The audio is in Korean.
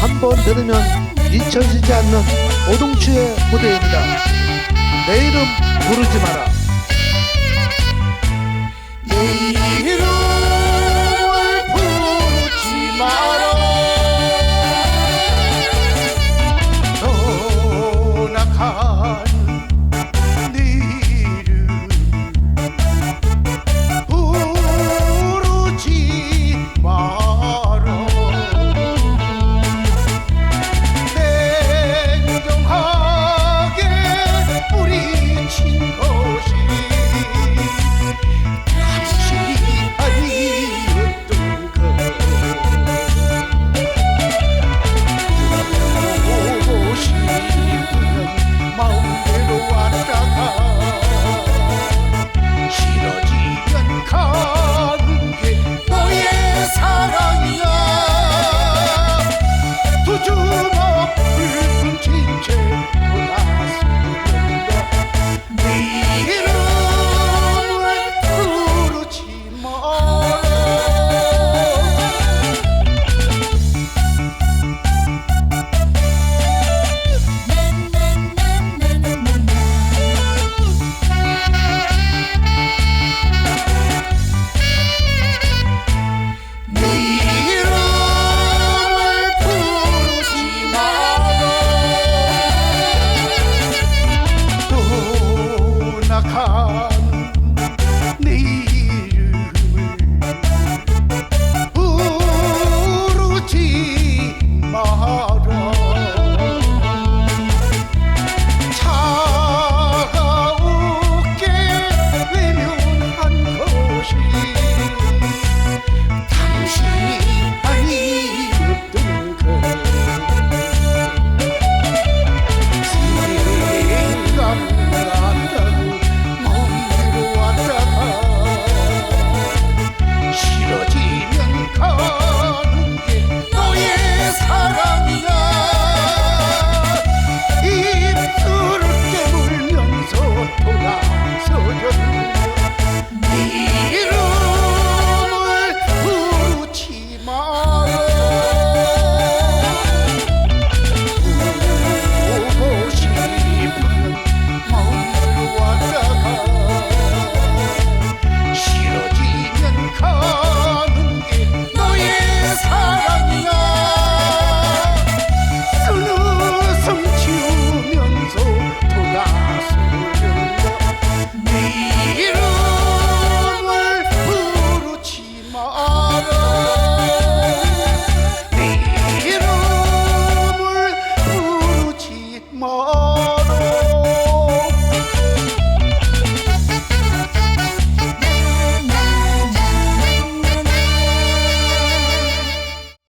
한 번 들으면 잊혀지지 않는 오동추의 무대입니다. 내 이름 부르지 마라.